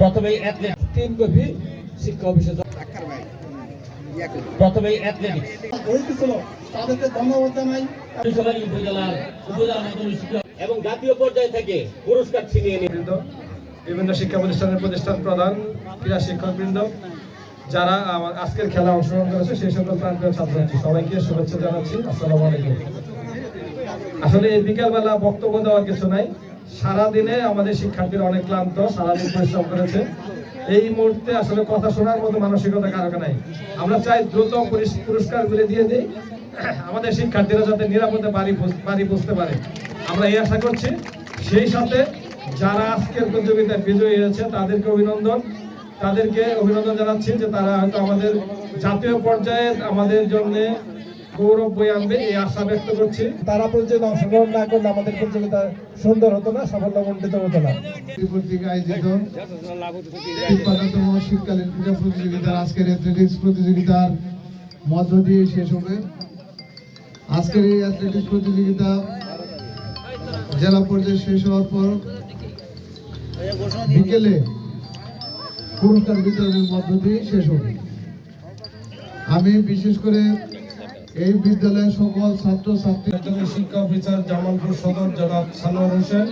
প্রথমে অ্যাথলেট তিন কপি শিক্ষা অফিসে প্রথমে তাদেরকে ধন্যবাদ জানাই। উপজেলার উপজেলা এবং জাতীয় পর্যায় থেকে পুরস্কার ছিনিয়ে নিয়ে। বিভিন্ন শিক্ষা প্রতিষ্ঠানের প্রতিষ্ঠান প্রধান ক্রীড়া শিক্ষকবৃন্দ যারা আমার আজকের খেলা অংশগ্রহণ করেছে সেই সকল প্রান্তীয় ছাত্রছাত্রী সবাইকে শুভেচ্ছা জানাচ্ছি। আসসালামু আলাইকুম। আসলে এই বিকালবেলা বক্তব্য দেওয়ার কিছু নাই। সারাদিনে আমাদের শিক্ষার্থীরা অনেক ক্লান্ত, সারাদিন পরিশ্রম করেছে। এই মুহূর্তে আসলে কথা শোনার মতো মানসিকতা কারও নাই। আমরা চাই দ্রুত পুরিস- পুরস্কারগুলি দিয়ে দিই। আমাদের শিক্ষার্থীরা যাতে নিরাপদে বাড়ি বাড়ি পৌঁছতে পারে। আমরা এই আশা করছি। সেই সাথে যারা আজকের প্রতিযোগিতায় বিজয়ী হয়েছে, তাদেরকে অভিনন্দন। তাদেরকে অভিনন্দন জানাচ্ছি যে তারা হয়তো আমাদের জাতীয় পর্যায়ে আমাদের জন্য গৌরব বই আনবে এই আশা ব্যক্ত করছি। তারা প্রতিযোগিতা অংশগ্রহণ না করলে আমাদের প্রতিযোগিতা সুন্দর হতো না সাফল্যমণ্ডিত হতো না। কর্তৃক আয়োজিত তিপ্পান্নতম শীতকালীন ক্রীড়া প্রতিযোগিতার আজকের অ্যাথলেটিক্স প্রতিযোগিতার মধ্য দিয়ে শেষ হবে। আজকের এই অ্যাথলেটিক্স প্রতিযোগিতা জেলা পর্যায়ে শেষ হওয়ার পর বিকেলে পুরস্কার বিতরণের মধ্য দিয়ে শেষ হবে। আমি বিশেষ করে এই বিদ্যালয়ের সকল ছাত্র ছাত্রী শিক্ষা অফিসার জামালপুর সদর জনাব সানোয়ার হোসেন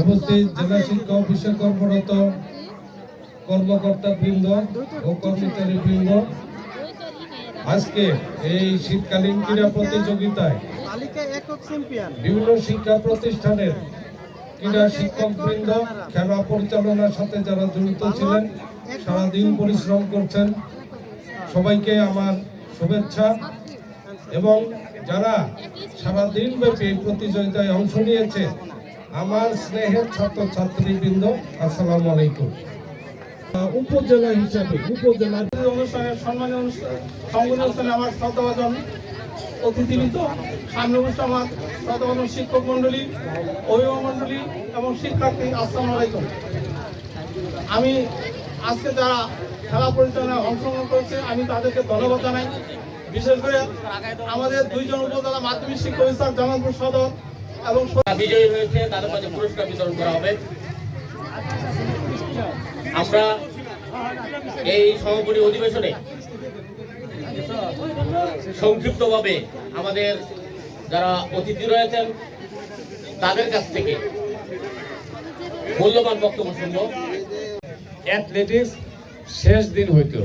উপস্থিত জেলা শিক্ষা অফিসে কর্মরত কর্মকর্তা বৃন্দ ও কর্মচারী বৃন্দ আজকে এই শীতকালীন ক্রীড়া প্রতিযোগিতায় বিভিন্ন শিক্ষা প্রতিষ্ঠানের ক্রীড়া শিক্ষক বৃন্দ খেলা পরিচালনার সাথে যারা জড়িত ছিলেন, সারাদিন পরিশ্রম করছেন, সবাইকে আমার শুভেচ্ছা। এবং যারা সারাদিন ব্যাপী এই প্রতিযোগিতায় অংশ নিয়েছে, আমার স্নেহের ছাত্র ছাত্রীবৃন্দ আসসালামু আলাইকুম। উপজেলা হিসাবে, উপজেলা অনুষ্ঠানে আমার আমার শিক্ষক অভিভাবক মণ্ডলী এবং শিক্ষার্থী, আসসালামু আলাইকুম। আমি আজকে যারা খেলা পরিচালনায় অংশগ্রহণ করেছে। আমি তাদেরকে ধন্যবাদ জানাই। বিশেষ করে আমাদের দুইজন উপজেলা মাধ্যমিক শিক্ষক অফিসার জামালপুর সদর এবং বিজয়ী হয়েছে তাদের মাঝে পুরস্কার বিতরণ করা হবে। আমরা এই সমাপনী অধিবেশনে সংক্ষিপ্তভাবে আমাদের যারা অতিথি রয়েছেন তাদের কাছ থেকে মূল্যবান বক্তব্য শুনব। অ্যাথলেটিক্স শেষ দিন হইতো।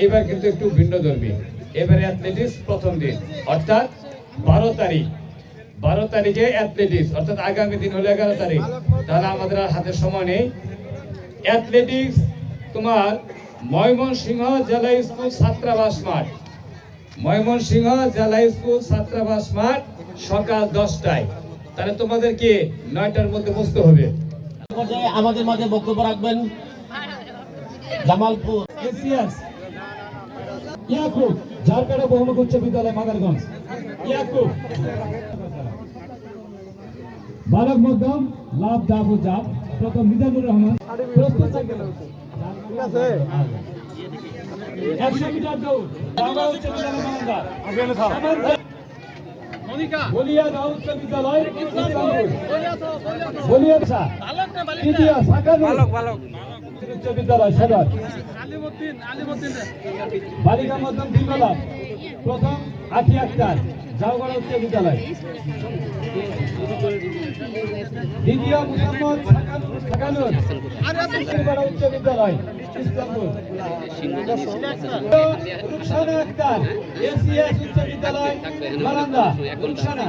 এইবার কিন্তু একটু ভিন্ন ধর্মী এবারে অ্যাথলেটিক্স প্রথম দিন। অর্থাৎ বারো তারিখ। বারো তারিখে অ্যাথলেটিক্স অর্থাৎ আগামী দিন হলো এগারো তারিখ। তাহলে আমাদের আর হাতে সময় নেই। অ্যাথলেটিক্স তোমার ময়মনসিংহ জেলা স্কুল ছাত্রাবাস মাঠ। ময়মনসিংহ জেলা স্কুল ছাত্রাবাস মাঠ সকাল দশটায়। তাহলে তোমাদেরকে নয়টার মধ্যে বসতে হবে। আমাদের মাঝে বক্তব্য রাখবেন। জামালপুর এসিএস ইয়াকুব ঝাড়খণ্ড বহুমুখ উচ্চ বিদ্যালয় মাদারগঞ্জ। ইয়াকুব। বালক মধ্যম লাভ ডাবু জাপ প্রথম মিজানুর রহমান। প্রস্তুত থাকবেন। একশো মিটার দৌড়। বাংলা উচ্চ বিদ্যালয় বলিয়া উচ্চ বিদ্যালয় বলিয়া তৃতীয় সাকানুর উচ্চ বিদ্যালয় সদর বালিকা মধ্যম দীর্ঘলাভ প্রথম আখি আক্তার জাওগড়া উচ্চ বিদ্যালয়। দ্বিতীয় মুসাম্মদ সাকানুর জাওগড়া উচ্চ বিদ্যালয় ইসলামপুর রুকসানা আক্তার এসিএস উচ্চ বিদ্যালয় মালান্দা রুকসানা।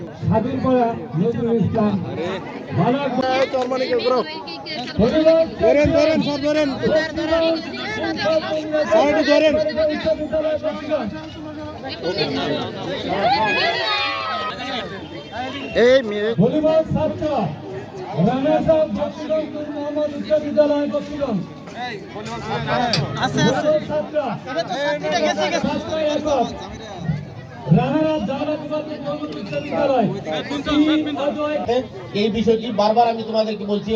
স্বাধীন করা নজরুল ইসলাম। ধরেন ধরেন ভলিবল ছাত্র রমেশ মোহাম্মদ উচ্চ বিদ্যালয় বক্সিগঞ্জ ছাত্র ছাত্র এই বিষয়টি বারবার আমি তোমাদেরকে বলছি।